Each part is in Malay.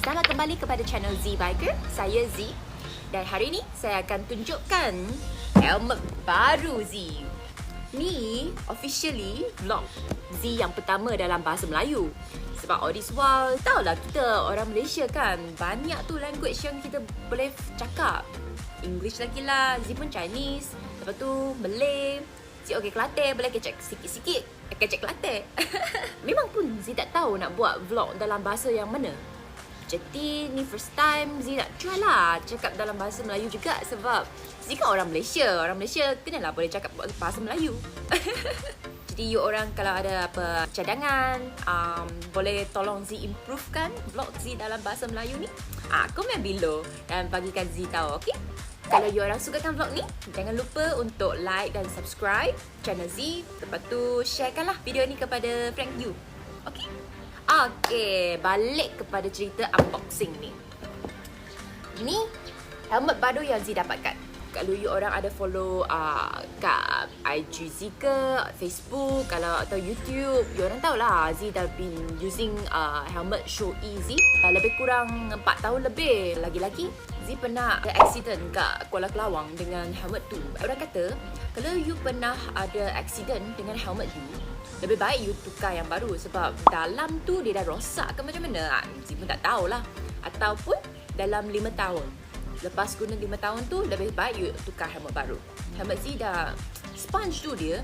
Selamat kembali kepada channel Z Biker. Saya Z. Dan hari ini saya akan tunjukkan helmet baru Z. Ni officially vlog Z yang pertama dalam bahasa Melayu. Sebab all this while, tahulah kita orang Malaysia kan, banyak tu language yang kita boleh cakap. English lagi lah, Z pun Chinese, lepas tu Malay, Z okey Kelantan, boleh kecek sikit-sikit, kecek Kelantan. Memang pun Z tak tahu nak buat vlog dalam bahasa yang mana. Jadi ni first time Z nak try lah cakap dalam bahasa Melayu juga sebab Z kan orang Malaysia. Orang Malaysia kenalah boleh cakap bahasa Melayu. Jadi you orang kalau ada apa cadangan, um, boleh tolong Z improvekan vlog Z dalam bahasa Melayu ni. Ah, komen below dan bagikan Z tahu, okay? Kalau you orang sukakan vlog ni, jangan lupa untuk like dan subscribe channel Z. Lepas tu sharekanlah video ni kepada friend you. Okay? Okay, balik kepada cerita unboxing ni. Ini helmet baru yang Z dapatkan. Kalau you orang ada follow uh, kat IG Z ke, Facebook, kalau atau YouTube, you orang tahulah Z dah been using uh, helmet Show Easy uh, lebih kurang 4 tahun lebih. Lagi-lagi, Z pernah ada accident kat Kuala Kelawang dengan helmet tu. Orang kata, kalau you pernah ada accident dengan helmet tu, lebih baik you tukar yang baru sebab dalam tu dia dah rosak ke macam mana. Zee pun tak tahulah. Ataupun dalam 5 tahun. Lepas guna 5 tahun tu lebih baik you tukar helmet baru. Helmet Zee dah sponge tu dia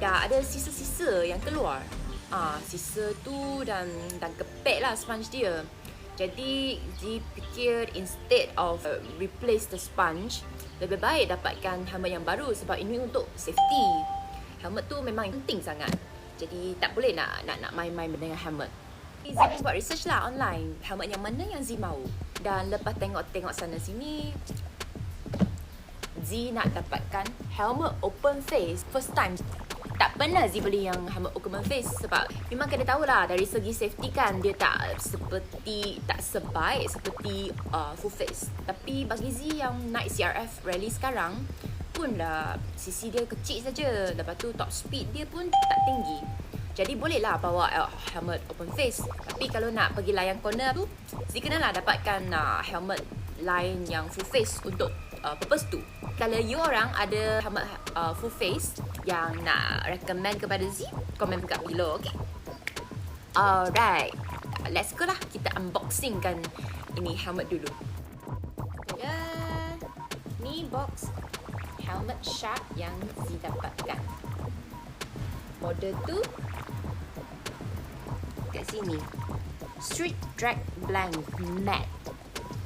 dah ada sisa-sisa yang keluar. Ah, sisa tu dan dan kepek lah sponge dia. Jadi Zee fikir instead of uh, replace the sponge, lebih baik dapatkan helmet yang baru sebab ini untuk safety. Helmet tu memang penting sangat. Jadi tak boleh nak nak nak main-main dengan helmet. Z pun buat research lah online. Helmet yang mana yang Z mahu. Dan lepas tengok-tengok sana sini, Z nak dapatkan helmet open face first time. Tak pernah Z beli yang helmet open face sebab memang kena tahu lah dari segi safety kan dia tak seperti tak sebaik seperti uh, full face. Tapi bagi Z yang naik CRF rally sekarang, pun dah sisi dia kecil saja. Lepas tu top speed dia pun tak tinggi. Jadi bolehlah bawa uh, helmet open face. Tapi kalau nak pergi layang corner tu, mesti kenalah dapatkan uh, helmet line yang full face untuk uh, purpose tu. Kalau you orang ada helmet uh, full face yang nak recommend kepada Z, komen kat below, okay? Alright. Let's go lah. Kita unboxing kan ini helmet dulu. Ya. Ni box helmet shark yang Z dapatkan. Model tu kat sini. Street Drag Blank Matte.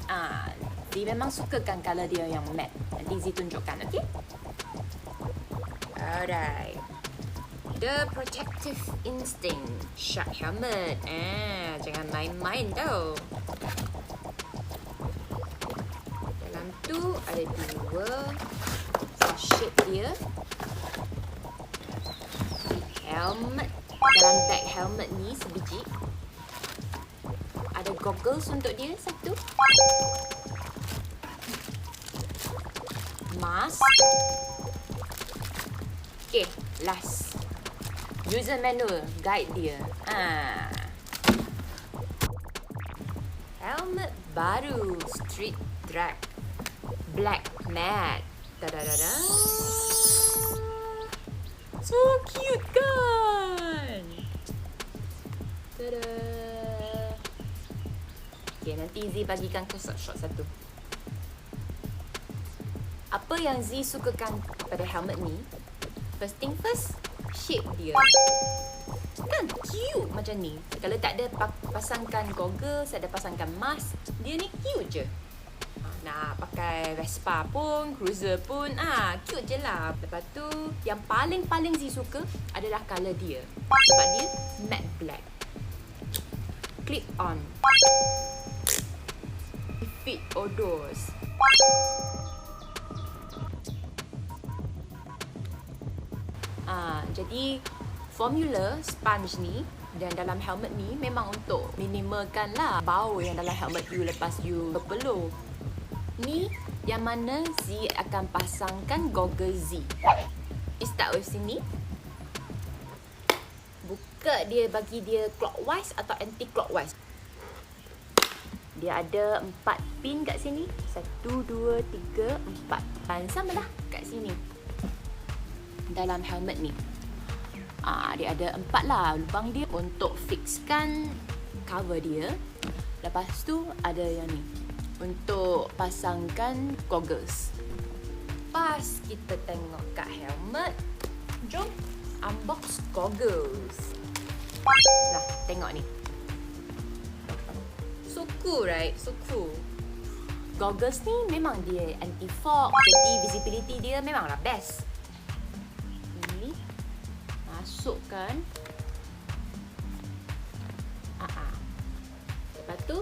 Ah, Z memang sukakan color dia yang matte. Nanti Z tunjukkan, okey? Alright. The Protective Instinct Shark Helmet. Ah, jangan main-main tau. Dalam tu ada dua shape dia helmet dalam bag helmet ni sebiji ada goggles untuk dia satu mask okay last user manual guide dia ha. helmet baru street drag black matte Da-da-da-da. So cute kan? Tada. Okay, nanti Z bagikan close shot satu. Apa yang Z sukakan pada helmet ni? First thing first, shape dia. Kan cute macam ni. Kalau tak ada pasangkan goggles, ada pasangkan mask, dia ni cute je nak pakai Vespa pun, cruiser pun, ah cute je lah. Lepas tu, yang paling-paling Z suka adalah colour dia. Sebab dia matte black. Clip on. Fit odors. Ah, jadi formula sponge ni dan dalam helmet ni memang untuk minimalkan lah bau yang dalam helmet you lepas you berpeluh ni yang mana Z akan pasangkan goggle Z. We start with sini. Buka dia bagi dia clockwise atau anti clockwise. Dia ada empat pin kat sini. Satu, dua, tiga, empat. Dan sama lah kat sini. Dalam helmet ni. Ah, dia ada empat lah lubang dia untuk fixkan cover dia. Lepas tu ada yang ni. Untuk pasangkan goggles. Pas kita tengok kat helmet. Jom unbox goggles. Nah, tengok ni. So cool right? So cool. Goggles ni memang dia anti fog. Jadi visibility dia memanglah best. Masukkan. Ah ah. Lepas tu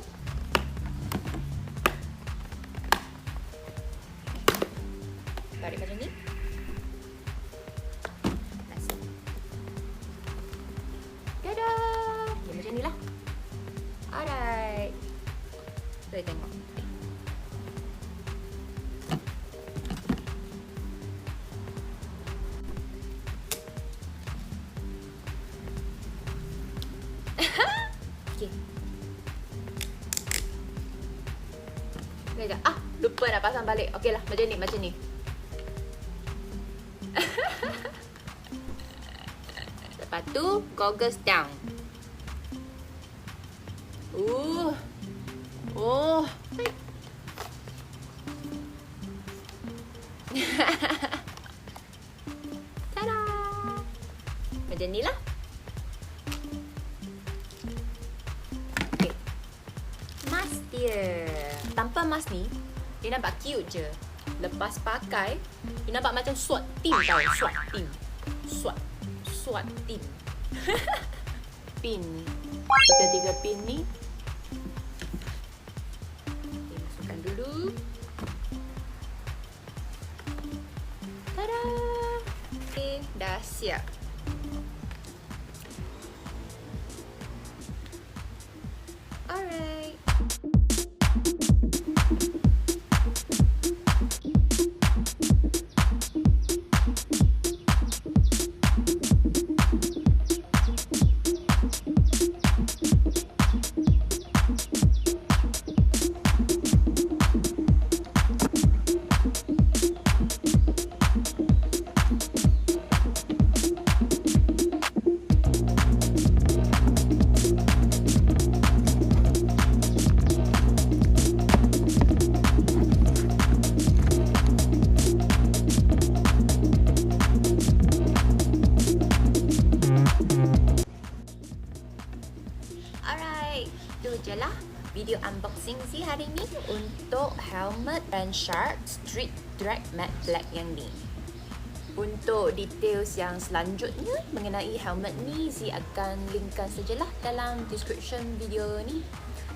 tarik macam ni. Tada! Okay, macam ni lah. Alright. Boleh tengok. Sekejap. Ah, lupa nak pasang balik. Okey lah, macam ni, macam ni. Lepas tu, goggles down. Uh. Oh. Tada. Macam ni lah. Dia nampak cute je. Lepas pakai, dia nampak macam SWAT team tau. SWAT team. SWAT. SWAT team. pin. Tiga-tiga pin ni. Okay, masukkan dulu. Tada! Okay, dah siap. Alright. Alright, itu je lah video unboxing si hari ni untuk helmet and Shark Street Drag Matte Black yang ni. Untuk details yang selanjutnya mengenai helmet ni, Z akan linkkan sajalah dalam description video ni.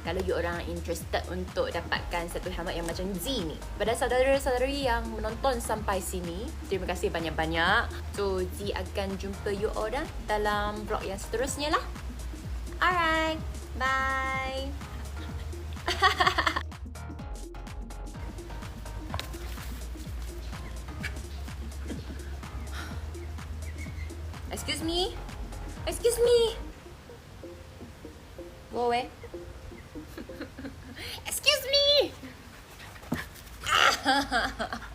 Kalau you orang interested untuk dapatkan satu helmet yang macam Z ni. Pada saudara-saudari yang menonton sampai sini, terima kasih banyak-banyak. So, Z akan jumpa you orang dalam vlog yang seterusnya lah. Alright, bye. Excuse me. Excuse me. Go away. Excuse me. Ah!